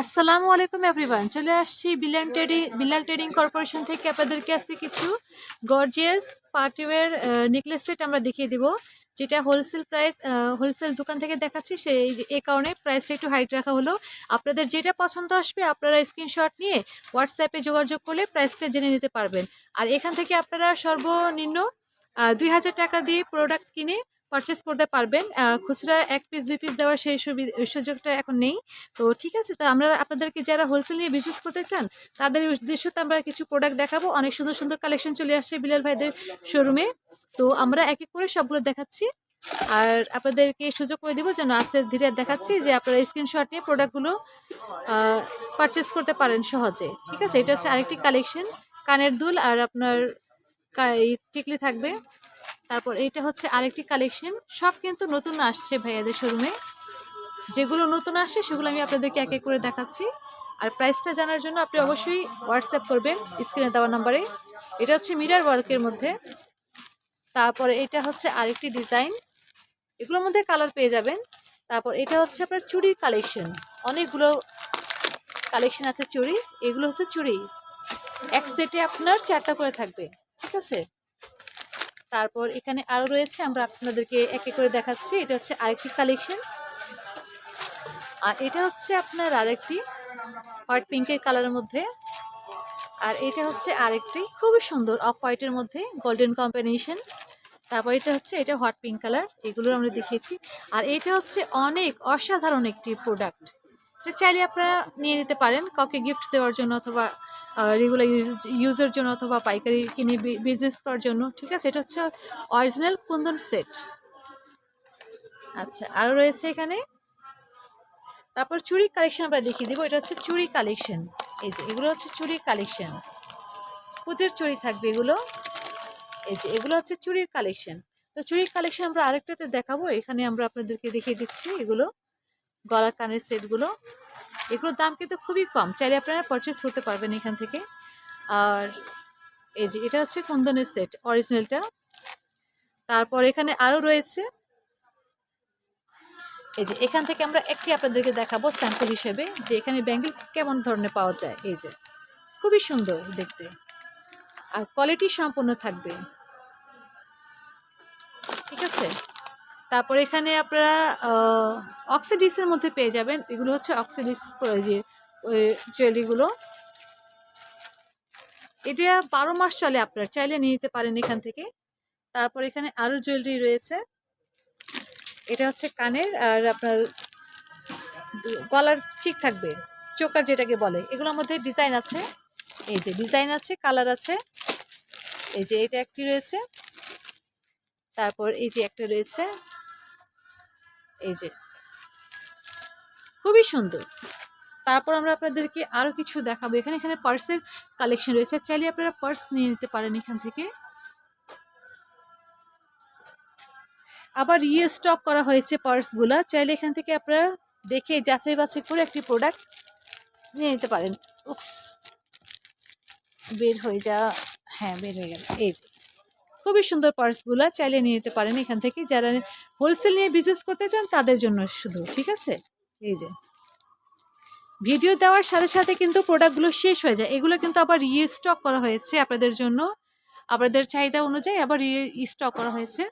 আসসালামু আলাইকুম এভরিওয়ান চলে আসছি Bilal trading Bilal trading corporation থেকে আপনাদেরকে আজকে কিছু গর্জিয়াস পার্টিওয়ার নেকলেস সেট আমরা দেখিয়ে দিব, যেটা হোলসেল প্রাইস হোলসেল দোকান থেকে দেখাচ্ছি। সেই এ কারণে প্রাইসটা একটু হাইট রাখা হলো। আপনাদের যেটা পছন্দ আসবে, আপনারা স্ক্রিনশট নিয়ে হোয়াটসঅ্যাপে যোগাযোগ করলে প্রাইসটা জেনে নিতে পারবেন। আর এখান থেকে আপনারা সর্বনিম্ন দুই হাজার টাকা দিয়ে প্রোডাক্ট কিনে পারচেস করতে পারবেন। খুচরা এক পিস দুই পিস দেওয়ার সেই সুবি- সুযোগটা এখন নেই। তো ঠিক আছে, তো আমরা আপনাদেরকে যারা হোলসেল নিয়ে বিজনেস করতে চান, তাদের উদ্দেশ্যতে আমরা কিছু প্রোডাক্ট দেখাবো। অনেক সুন্দর সুন্দর কালেকশন চলে আসছে বিলাল ভাইদের শোরুমে তো আমরা এক এক করে সবগুলো দেখাচ্ছি। আর আপনাদেরকে সুযোগ করে দিব যেন আস্তে ধীরে দেখাচ্ছি যে আপনারা স্ক্রিনশট নিয়ে প্রোডাক্টগুলো পারচেস করতে পারেন সহজে। ঠিক আছে, এটা হচ্ছে আরেকটি কালেকশন কানের দুল আর আপনার টিকলি থাকবে। তারপর এইটা হচ্ছে আরেকটি কালেকশন সব কিন্তু নতুন আসছে ভাইয়াদের শোরুমে যেগুলো নতুন আসছে সেগুলো আমি আপনাদেরকে এক এক করে দেখাচ্ছি। আর প্রাইসটা জানার জন্য আপনি অবশ্যই হোয়াটসঅ্যাপ করবেন স্ক্রিনে দেওয়া নাম্বারে এটা হচ্ছে মিরার ওয়ার্কের মধ্যে। তারপরে এটা হচ্ছে আরেকটি ডিজাইন এগুলোর মধ্যে কালার পেয়ে যাবেন। তারপর এটা হচ্ছে আপনার চুড়ির কালেকশন অনেকগুলো কালেকশন আছে চুড়ি। এগুলো হচ্ছে চুড়ি। এক সেটে আপনার চারটা করে থাকবে। ঠিক আছে? তারপর এখানে আরও রয়েছে, আমরা আপনাদেরকে এক করে দেখাচ্ছি। এটা হচ্ছে আরেকটি কালেকশন আর এটা হচ্ছে আপনার আরেকটি হোয়াইট পিঙ্কের কালারের মধ্যে। আর এটা হচ্ছে আরেকটি খুবই সুন্দর অফ হোয়াইটের মধ্যে গোল্ডেন কম্বিনেশন তারপর এটা হচ্ছে, এটা হোয়াইট পিঙ্ক কালার এগুলো আমরা দেখিয়েছি। আর এটা হচ্ছে অনেক অসাধারণ একটি প্রোডাক্ট এটা চাইলে আপনারা নিয়ে নিতে পারেন, কাউকে গিফট দেওয়ার জন্য অথবা রেগুলার ইউজ ইউজের জন্য অথবা পাইকারি কিনে বিজনেস করার জন্য, ঠিক আছে? এটা হচ্ছে অরিজিনাল কুন্দন সেট আচ্ছা আরও রয়েছে এখানে। তারপর চুড়ি কালেকশন আমরা দেখিয়ে দিব, এটা হচ্ছে চুড়ি কালেকশন এই যে, এগুলো হচ্ছে চুড়ির কালেকশন পুঁতের চুরি থাকবে এগুলো। এই যে, এগুলো হচ্ছে চুড়ির কালেকশন তো চুরির কালেকশন আমরা আরেকটাতে দেখাবো, এখানে আমরা আপনাদেরকে দেখিয়ে দিচ্ছি এগুলো। গলার কানের সেটগুলো, এগুলোর দাম কিন্তু খুবই কম। চাইলে আপনারা পারচেস করতে পারবেন এখান থেকে। আর এই যে এটা হচ্ছে কুন্দনের সেট অরিজিনালটা তারপর এখানে আরও রয়েছে। এই যে এখান থেকে আমরা একটি আপনাদেরকে দেখাবো স্যাম্পল হিসেবে, যে এখানে ব্যাঙ্গেল কেমন ধরনের পাওয়া যায়। এই যে খুবই সুন্দর দেখতে। আর কোয়ালিটি সম্পূর্ণ থাকবে। ঠিক আছে? তারপর এখানে আপনারা অক্সিডিসের মধ্যে পেয়ে যাবেন। এগুলো হচ্ছে অক্সিডিস যে জুয়েলারিগুলো এটা বারো মাস চলে আপনার চাইলে নিয়ে নিতে পারেন এখান থেকে। তারপর এখানে আরও জুয়েলারি রয়েছে। এটা হচ্ছে কানের, আর আপনার গলার চিক থাকবে, চোকার যেটাকে বলে। এগুলোর মধ্যে ডিজাইন আছে। এই যে ডিজাইন আছে, কালার আছে। এই যে এটা একটি রয়েছে। তারপর এই যে একটা রয়েছে। এই যে। খুবই সুন্দর। তারপর আমরা আপনাদেরকে আরও কিছু দেখাবো। এখানে এখানে পার্সের কালেকশন রয়েছে। চাইলে আপনারা পার্স নিয়ে নিতে পারেন এখান থেকে। আবার রিয়ে স্টক করা হয়েছে পার্সগুলো চাইলে এখান থেকে আপনারা দেখে যাচাই বাছাই করে একটি প্রোডাক্ট নিয়ে নিতে পারেন। উপস বের হয়ে যা হ্যাঁ বের হয়ে গেল। এই যে। খুবই সুন্দর পার্সগুলো চাইলে নিয়ে নিতে পারেন এখান থেকে। যারা হোলসেল নিয়ে বিজনেস করতে চান, তাদের জন্য শুধু, ঠিক আছে? এই যে। ভিডিও দেওয়ার সাথে সাথে কিন্তু প্রোডাক্টগুলো শেষ হয়ে যায়। এগুলো কিন্তু আবার রিয়ে স্টক করা হয়েছে আপনাদের জন্য। আপনাদের চাহিদা অনুযায়ী আবার রিয়ে স্টক করা হয়েছে।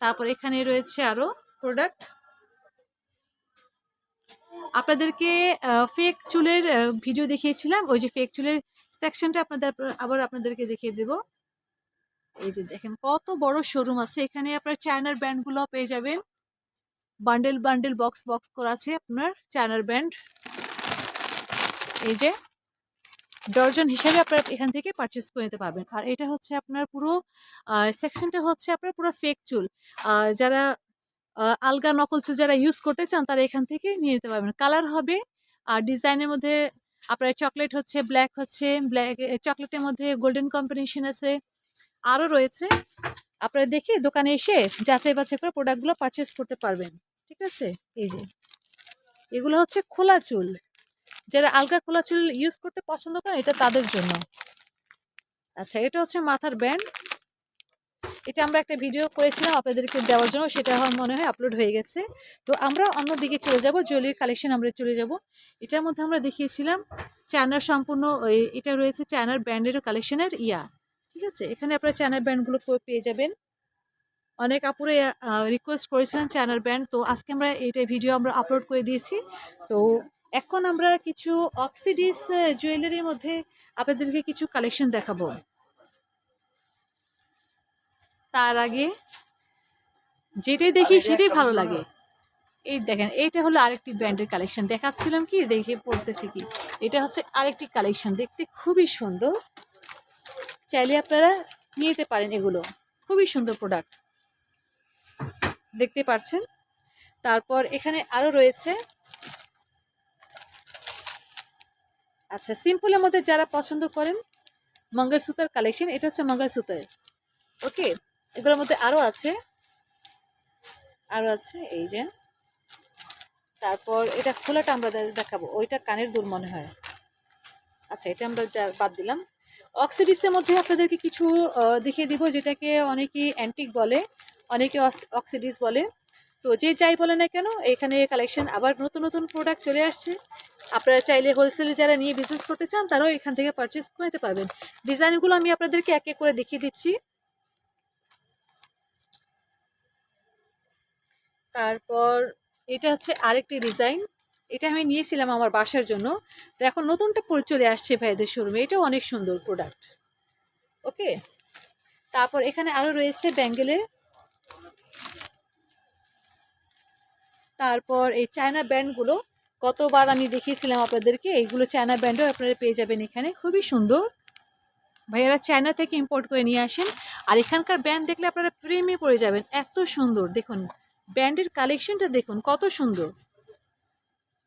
তারপর এখানে রয়েছে আরও প্রোডাক্ট আপনাদেরকে ফেক চুলের ভিডিও দেখিয়েছিলাম। ওই যে ফেক চুলের সেকশনটা আপনাদের আবার আপনাদেরকে দেখিয়ে দেব। এই যে দেখেন কত বড় শোরুম আছে। এখানে আপনার চায়নার ব্যান্ডগুলো পেয়ে যাবেন। বান্ডেল বান্ডেল বক্স বক্স করা আছে আপনার চায়নার ব্যান্ড এই যে ডর্জন হিসাবে আপনারা এখান থেকে পারচেস করে নিতে পারবেন। আর এটা হচ্ছে আপনার পুরো সেকশনটা হচ্ছে আপনার পুরো ফেক চুল। যারা আলগা নকল চুল যারা ইউজ করতে চান, তারা এখান থেকে নিয়ে নিতে পারবেন। কালার হবে, আর ডিজাইনের মধ্যে আপনার চকলেট হচ্ছে ব্ল্যাক হচ্ছে ব্ল্যাক চকলেটের মধ্যে গোল্ডেন কম্বিনেশন আছে। আরও রয়েছে। আপনারা দেখে দোকানে এসে যাচাই বাছাই করে প্রোডাক্টগুলো পারচেস করতে পারবেন। ঠিক আছে? এই যে। এগুলো হচ্ছে খোলা চুল। যারা আলগা খোলা চুল ইউজ করতে পছন্দ করেন, এটা তাদের জন্য। আচ্ছা এটা হচ্ছে মাথার ব্যান্ড এটা আমরা একটা ভিডিও করেছিলাম আপনাদেরকে দেওয়ার জন্য, সেটা আমার মনে হয় আপলোড হয়ে গেছে। তো আমরা অন্যদিকে চলে যাব জুয়েলারি কালেকশন আমরা চলে যাব। এটার মধ্যে আমরা দেখিয়েছিলাম, চায়নার সম্পূর্ণ এটা রয়েছে চায়নার ব্র্যান্ডের কালেকশনের ইয়া। ঠিক আছে? এখানে আপনারা চায়নার ব্যান্ডগুলো পেয়ে যাবেন। অনেক আপুরে রিকোয়েস্ট করেছিলেন চায়নার ব্যান্ড তো আজকে আমরা এইটাই ভিডিও আমরা আপলোড করে দিয়েছি। তো এখন আমরা কিছু অক্সিডিস জুয়েলারির মধ্যে আপনাদেরকে কিছু কালেকশন দেখাবো। তার আগে যেটাই দেখি সেটাই ভালো লাগে। এই দেখেন এইটা হলো আরেকটি ব্র্যান্ডের কালেকশন দেখাচ্ছিলাম কি? দেখে পড়তেছি কি? এটা হচ্ছে আরেকটি কালেকশন দেখতে খুবই সুন্দর। চাইলে আপনারা নিয়ে যেতে পারেন এগুলো। খুবই সুন্দর প্রোডাক্ট দেখতে পাচ্ছেন তারপর এখানে আরও রয়েছে। আচ্ছা সিম্পলের মধ্যে যারা পছন্দ করেন মঙ্গলসূতার কালেকশন এটা হচ্ছে মঙ্গলসূতার ওকে এগুলোর মধ্যে আরও আছে। আরও আছে, এই যে। তারপর এটা খোলাটা আমরা দেখাবো। ওইটা কানের দুল মনে হয়। আচ্ছা এটা আমরা যা- বাদ দিলাম। অক্সিডিসের মধ্যে আপনাদেরকে কিছু দেখিয়ে দিব যেটাকে অনেকে অ্যান্টিক বলে, অনেকে অক্স- অক্সিডিস বলে। তো যে যাই বলে না কেন, এখানে কালেকশন আবার নতুন নতুন প্রোডাক্ট চলে আসছে। আপনারা চাইলে হোলসেলে যারা নিয়ে বিজনেস করতে চান, তারাও এখান থেকে পারচেস করে নিতে পারবেন। ডিজাইনগুলো আমি আপনাদেরকে এক এক করে দেখিয়ে দিচ্ছি। তারপর, এটা হচ্ছে আরেকটি ডিজাইন এটা আমি নিয়েছিলাম আমার বাসার জন্য। তো এখন নতুনটা পরে চলে আসছে ভাইদের শোরুমে এটাও অনেক সুন্দর প্রোডাক্ট ওকে? তারপর এখানে আরও রয়েছে ব্যাঙ্গেলের তারপর এই চায়না ব্যান্ডগুলো কতবার আমি দেখিয়েছিলাম আপনাদেরকে, এইগুলো চায়না ব্যান্ডও আপনারা পেয়ে যাবেন এখানে। খুবই সুন্দর। ভাইয়ারা চায়না থেকে ইম্পোর্ট করে নিয়ে আসেন। আর এখানকার ব্যান্ড দেখলে আপনারা প্রেমে পড়ে যাবেন। এত সুন্দর। দেখুন ব্যান্ডের কালেকশনটা দেখুন, কত সুন্দর।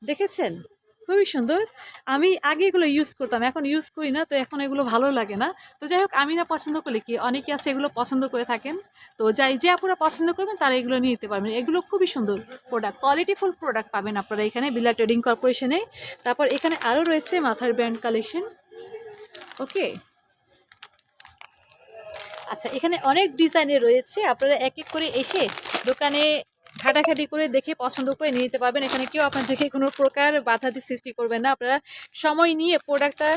দেখেছেন? খুবই সুন্দর। আমি আগে এগুলো ইউজ করতাম, এখন ইউজ করি না, তো এখন এগুলো ভালো লাগে না। তো যাই হোক, আমি না পছন্দ করলে কি, অনেকে আছে এগুলো পছন্দ করে থাকেন। তো যাই, যে আপনারা পছন্দ করবেন, তারা এগুলো নিয়ে নিতে পারবেন। এগুলো খুবই সুন্দর প্রোডাক্ট কোয়ালিটিফুল প্রোডাক্ট পাবেন আপনারা এখানে বিলা ট্রেডিং কর্পোরেশনে তারপর এখানে আরও রয়েছে মাথার ব্র্যান্ড কালেকশন ওকে আচ্ছা এখানে অনেক ডিজাইনের রয়েছে। আপনারা এক এক করে এসে দোকানে ঘাটাঘাটি করে দেখে পছন্দ করে নিয়ে নিতে পারবেন। এখানে কেউ আপনার থেকে কোনো প্রকার বাধাদি সৃষ্টি করবেন না। আপনারা সময় নিয়ে প্রোডাক্টটা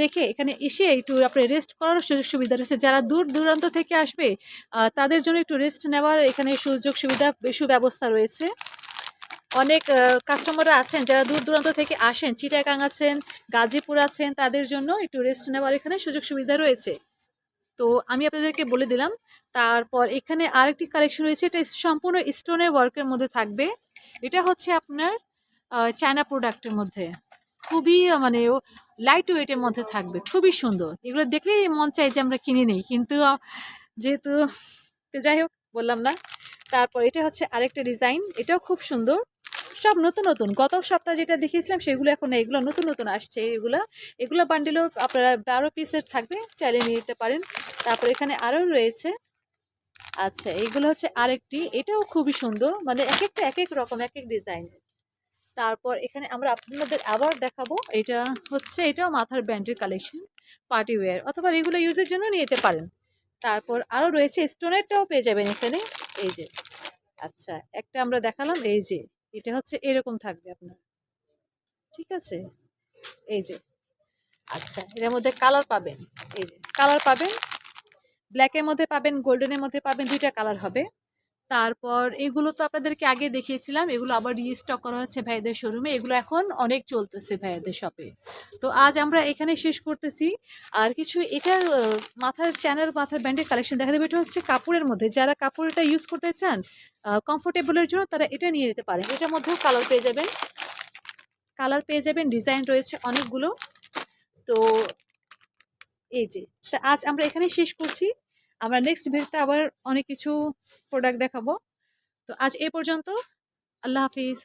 দেখে এখানে এসে একটু আপনার রেস্ট করার সুযোগ সুবিধা রয়েছে। যারা দূর দূরান্ত থেকে আসবে তাদের জন্য একটু রেস্ট নেওয়ার এখানে সুযোগ সুবিধা, সুব্যবস্থা রয়েছে। অনেক কাস্টমাররা আছেন, যারা দূর দূরান্ত থেকে আসেন, চিটাগাং আছেন, গাজীপুর আছেন, তাদের জন্য একটু রেস্ট নেওয়ার এখানে সুযোগ সুবিধা রয়েছে। তো আমি আপনাদেরকে বলে দিলাম, তারপর এখানে আরেকটি কালেকশন রয়েছে, এটা সম্পূর্ণ স্টোনের ওয়ার্কের মধ্যে থাকবে। এটা হচ্ছে আপনার চায়না প্রোডাক্টের মধ্যে। খুবই মানে লাইট ওয়েটের মধ্যে থাকবে, খুবই সুন্দর। এগুলো দেখলেই মন চাই যে আমরা কিনে নিই, কিন্তু যেহেতু, তো যাই হোক, বললাম না। তারপর এটা হচ্ছে আরেকটা ডিজাইন এটাও খুব সুন্দর। সব নতুন নতুন। গত সপ্তাহে যেটা দেখিয়েছিলাম, সেগুলো এখন এগুলো নতুন নতুন আসছে, এগুলো। এগুলো বান্ডিলও আপনারা বারো পিসের থাকবে, চাইলে নিয়ে নিতে পারেন। তারপর এখানে আরও রয়েছে আচ্ছা এইগুলো হচ্ছে আরেকটি, এটাও খুবই সুন্দর মানে এক একটা এক এক রকম এক এক ডিজাইন তারপর এখানে আমরা আপনাদের আবার দেখাবো, এটা হচ্ছে, এটাও মাথার ব্যান্ডের কালেকশন পার্টি ওয়্যার অথবা রেগুলার ইউজের জন্য নিয়ে পারেন। তারপর আরও রয়েছে স্টোনেরটাও পেয়ে যাবেন এখানে, এই যে আচ্ছা একটা আমরা দেখালাম, এই যে, এটা হচ্ছে, এরকম থাকবে আপনার, ঠিক আছে, এই যে আচ্ছা এর মধ্যে কালার পাবেন, এই যে কালার পাবেন ব্ল্যাকের মধ্যে পাবেন গোল্ডেনের মধ্যে পাবেন দুইটা কালার হবে। তারপর এগুলো তো আপনাদেরকে আগে দেখিয়েছিলাম, এগুলো আবার রিস্টক করা হচ্ছে ভাইদের শোরুমে এগুলো এখন অনেক চলতেছে ভাইদের শপে তো আজ আমরা এখানে শেষ করতেছি। আর কিছু এটার মাথার চ্যানেল মাথার ব্যান্ডের কালেকশন দেখা দেবে, এটা হচ্ছে কাপড়ের মধ্যে। যারা কাপড়টা ইউজ করতে চান কমফোর্টেবলের জন্য তারা এটা নিয়ে নিতে পারেন। এটার মধ্যেও কালার পেয়ে যাবেন। কালার পেয়ে যাবেন ডিজাইন রয়েছে অনেকগুলো। তো এই যে আজ আমরা এখানে শেষ করছি। আমরা নেক্সট ভিডিওতে আবার অনেক কিছু প্রোডাক্ট দেখাবো। তো আজ এ পর্যন্ত আল্লাহ হাফিজ।